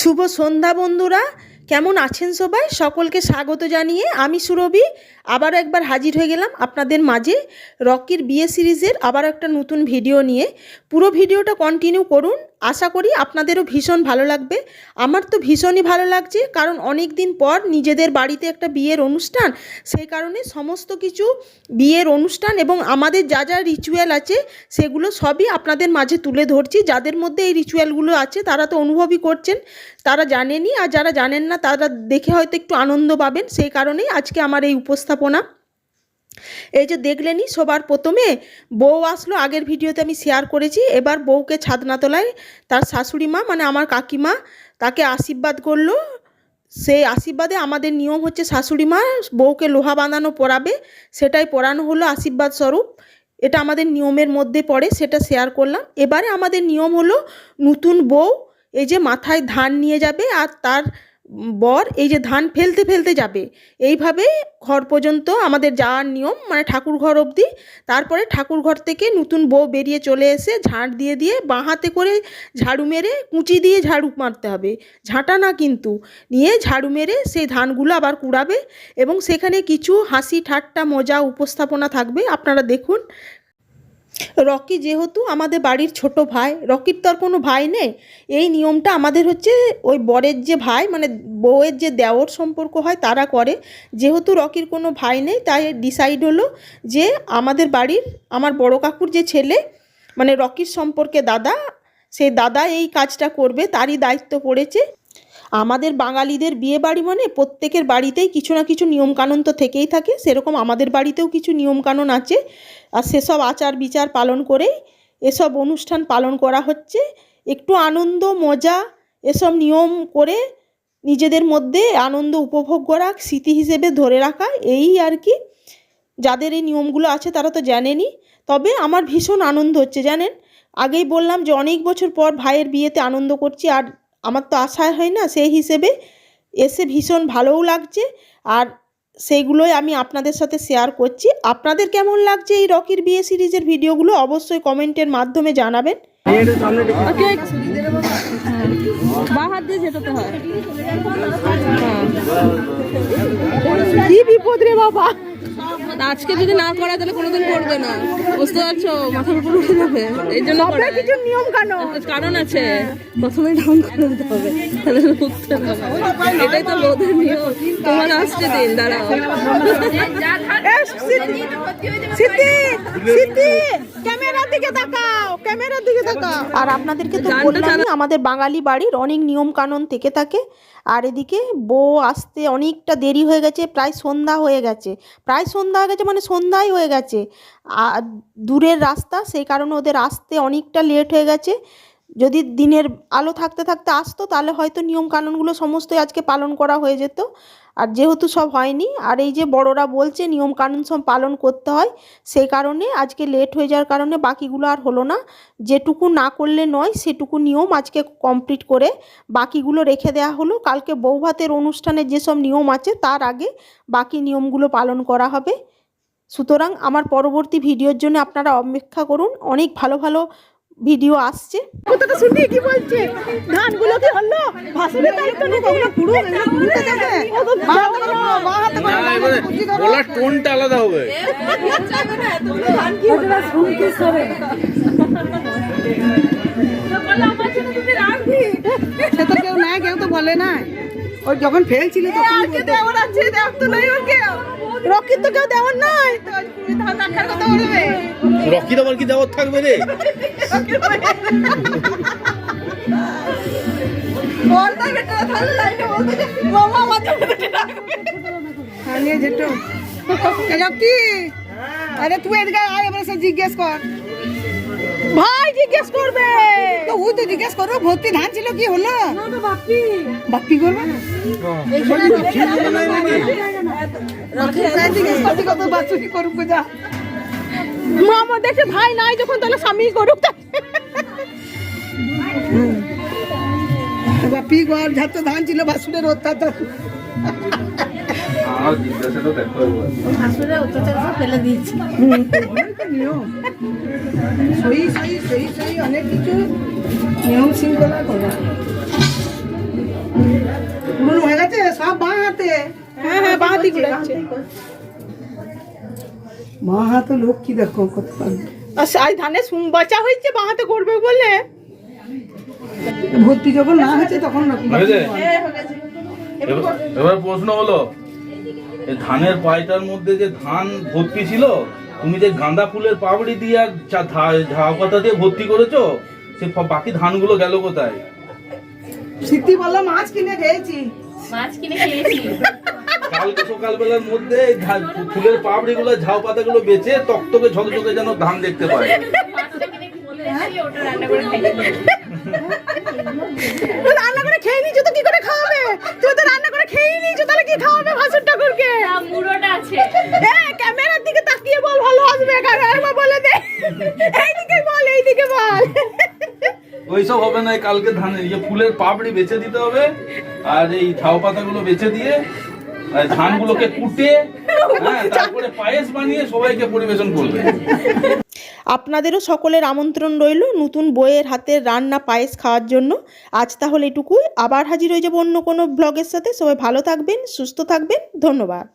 শুভ সন্ধ্যা বন্ধুরা, কেমন আছেন সবাই? সকলকে স্বাগত জানিয়ে আমি সুরভি, আবারও একবার হাজির হয়ে গেলাম আপনাদের মাঝে রকির বিয়ে সিরিজের আবার একটা নতুন ভিডিও নিয়ে। পুরো ভিডিওটা কন্টিনিউ করুন আশা করি আপনাদেরও ভীষণ ভালো লাগবে। আমার তো ভীষণই ভালো লাগছে, কারণ অনেক দিন পর নিজেদের বাড়িতে একটা বিয়ের অনুষ্ঠান সেই কারণে সমস্ত কিছু বিয়ের অনুষ্ঠান এবং আমাদের যা যা রিচুয়াল আছে, সেগুলো সবই আপনাদের মাঝে তুলে ধরছি। যাদের মধ্যে এই রিচুয়ালগুলো আছে, তারা তো অনুভবই করছেন, তারা জানেনই, আর যারা জানেন না, তারা দেখে হয়তো একটু আনন্দ পাবেন সেই কারণেই আজকে আমার এই উপস্থাপনা। এই যে দেখলেনই সবার প্রথমে বউ আসলো, আগের ভিডিওতে আমি শেয়ার করেছি। এবার বউকে ছাদনা তোলায় তার শাশুড়ি মা মানে আমার কাকিমা, তাকে আশীর্বাদ করল। সেই আশীর্বাদে আমাদের নিয়ম হচ্ছে শাশুড়ি মা বউকে লোহা বাঁধানো পরাবে, সেটাই পরানো হলো আশীর্বাদ স্বরূপ। এটা আমাদের নিয়মের মধ্যে পড়ে, সেটা শেয়ার করলাম। এবারে আমাদের নিয়ম হলো নতুন বউ এই যে মাথায় ধান নিয়ে যাবে আর তার বর এই যে ধান ফেলতে ফেলতে যাবে। এইভাবে ঘর পর্যন্ত আমাদের যাওয়ার নিয়ম মানে ঠাকুর ঘর অবধি। তারপরে ঠাকুর ঘর থেকে নতুন বউ বেরিয়ে চলে এসে ঝাঁট দিয়ে দিয়ে বাঁ হাতে করে ঝাড়ু মেরে কুঁচি দিয়ে ঝাড়ু মারতে হবে। ঝাঁটা না কিন্তু, নিয়ে ঝাড়ু মেরে সেই ধানগুলো আবার কুড়াবে এবং সেখানে কিছু হাসি ঠাট্টা মজা উপস্থাপনা থাকবে। আপনারা দেখুন রকি যেহেতু আমাদের বাড়ির ছোট ভাই, রকির তো আর কোনো ভাই নেই। এই নিয়মটা আমাদের হচ্ছে ওই বরের যে ভাই মানে বউয়ের যে দেওর সম্পর্ক হয় তারা করে। যেহেতু রকির কোনো ভাই নেই, তাই ডিসাইড হলো যে আমাদের বাড়ির আমার বড় কাকুর যে ছেলে মানে রকির সম্পর্কে দাদা সেই দাদা এই কাজটা করবে, তারই দায়িত্ব পড়েছে। আমাদের বাঙালিদের বিয়ে বাড়ি মানে প্রত্যেকের বাড়িতেই কিছু না কিছু নিয়মকানুন তো থেকেই থাকে। সেরকম আমাদের বাড়িতেও কিছু নিয়মকানুন আছে। আর সেসব আচার বিচার পালন করেই এসব অনুষ্ঠান পালন করা হচ্ছে। একটু আনন্দ, মজা এসব নিয়ম করে নিজেদের মধ্যে আনন্দ উপভোগ করা স্মৃতি হিসেবে ধরে রাখা, এই আর কি। যাদের এই নিয়মগুলো আছে তারা তো জানেনই তবে আমার ভীষণ আনন্দ হচ্ছে, জানেন? আগেই বললাম যে অনেক বছর পর ভাইয়ের বিয়েতে আনন্দ করছি। আর আমার তো আশা হয় না সেই হিসেবে। এসে ভীষণ ভালোও লাগছে আর সেইগুলোই আমি আপনাদের সাথে শেয়ার করছি। আপনাদের কেমন লাগছে এই রকির বিয়ে সিরিজের ভিডিওগুলো অবশ্যই কমেন্টের মাধ্যমে জানাবেন। বাবা? আজকে যদি না করা তাহলে কোনোদিন করবে না। বুঝতে পারছ? মাথার উপর উঠে যাবে। এই জন্য কিছু নিয়ম কানুন। কারণ আছে। প্রথমে ডাউন করে দিতে হবে তাহলে উঠতে এটাই তো বোধের নিয়ম। তোমার আসছে দিন দাঁড়াও। সিদ্ধি সিদ্ধি। ক্যামেরার দিকে তাকাও ক্যামেরার দিকে তাকাও। আর আপনাদেরকে তো বললাম আমাদের বাঙালি বাড়ির অনেক নিয়ম কানুন থেকে থাকে। আর এদিকে বউ আসতে অনেকটা দেরি হয়ে গেছে প্রায় সন্ধ্যা হয়ে গেছে। প্রায় সন্ধ্যা হয়ে গেছে মানে সন্ধ্যাই হয়ে গেছে। আর দূরের রাস্তা সেই কারণে ওদের আসতে অনেকটা লেট হয়ে গেছে। যদি দিনের আলো থাকতে থাকতে আসতো, তাহলে হয়তো নিয়ম কানুনগুলো সমস্তই আজকে পালন করা হয়ে যেত। আর যেহেতু সব হয়নি, আর এই যে বড়রা বলছে নিয়ম কানুন সব পালন করতে হয়, সেই কারণে আজকে লেট হয়ে যাওয়ার কারণে বাকিগুলো আর হলো না। যেটুকু না করলে নয়, সেটুকু নিয়ম আজকে কমপ্লিট করে বাকিগুলো রেখে দেওয়া হলো। কালকে বৌভাতের অনুষ্ঠানের যেসব নিয়ম আছে, তার আগে বাকি নিয়মগুলো পালন করা হবে। সুতরাং আমার পরবর্তী ভিডিওর জন্য আপনারা অপেক্ষা করুন। অনেক ভালো ভালো ভিডিও আসছে। কথাটা শুনি কি বলছে? ধানগুলো কি হলো? ভাসুরে দায়িত্ব নেবে ওগুলো পুরো পুরোতে দেবে বলার টোনটা আলাদা হবে। সে তো কেউ নাই কেউ তো বলে না ওই যখন ফেলছিল তখন। রকির তো কেউ। দেওয়ার নাই। রকি তোমার কি দেওয়ার থাকবে রে? হ্যাঁ, আরে তুই এদিকে আয় এবারে সে জিজ্ঞেস কর। ভাই জিজ্ঞেস করবে। তো ওই তো জিজ্ঞেস করো ভর্তি ধান ছিল কি হলো? বাপ্পি করবে? মামা দেখে ভাই নাই যখন তাহলে স্বামী করুক বাপ্পি গর যাতে ধান ছিল বাসুরের অত্যাচার ফেলে দিয়েছি। সই সই অনেক কিছু নিয়ম শৃঙ্খলা করা। হয়ে গেছে সব বাঁ হাতে। হ্যাঁ হ্যাঁ বাঁ হাতে ঘুরাচ্ছে মা হাতে লক্ষ্মী দেখো কত পারবে আর আজ বাঁচা হয়েছে বাঁ হাতে করবে বলে? ভর্তি যখন না হয়েছে তখন হ্যাঁ, এবার প্রশ্ন হলো ধানের পায়টার মধ্যে যে ধান ভর্তি ছিল তুমি যে গাঁদা ফুলের পাপড়ি দিয়ে আর চা- ঝাউ পাতা দিয়ে ভর্তি করেছ সে বাকি ধানগুলো গেল কোথায়? সিদ্ধি বললাম মাছ কিনে খেয়েছি। কালকে সকালবেলার মধ্যে ফুলের পাপড়ি গুলো ঝাউ পাতা গুলো বেচে টকটকে ঝকঝকে যেন ধান দেখতে পায় রান্না করে খেয়ে নিয়েছো তো কি করে খাওয়াবে তুমি তো রান্না করে খেয়ে নিয়েছো তাহলে কি খাওয়াবে ভাসুর ঠাকুরকে মুড়োটা আছে এ ক্যামেরার দিকে তাকিয়ে বল ভালো আসবে ক্যামেরা বলে দে এইদিকে বল এইদিকে বল ওইসব হবে না কালকে ধানের ইয়ে ফুলের পাপড়ি বেচে দিতে হবে, আর এই ঝাউ পাতাগুলো বেচে দিয়ে ধানগুলোকে কুটে হ্যাঁ তারপরে পায়েস বানিয়ে সবাইকে পরিবেশন করবে। আপনাদেরও সকলের আমন্ত্রণ রইল নতুন বইয়ের হাতের রান্না পায়েস খাওয়ার জন্য। আজ তাহলে এটুকুই। আবার হাজির হয়ে যাব অন্য কোনো ব্লগের সাথে। সবাই ভালো থাকবেন, সুস্থ থাকবেন। ধন্যবাদ।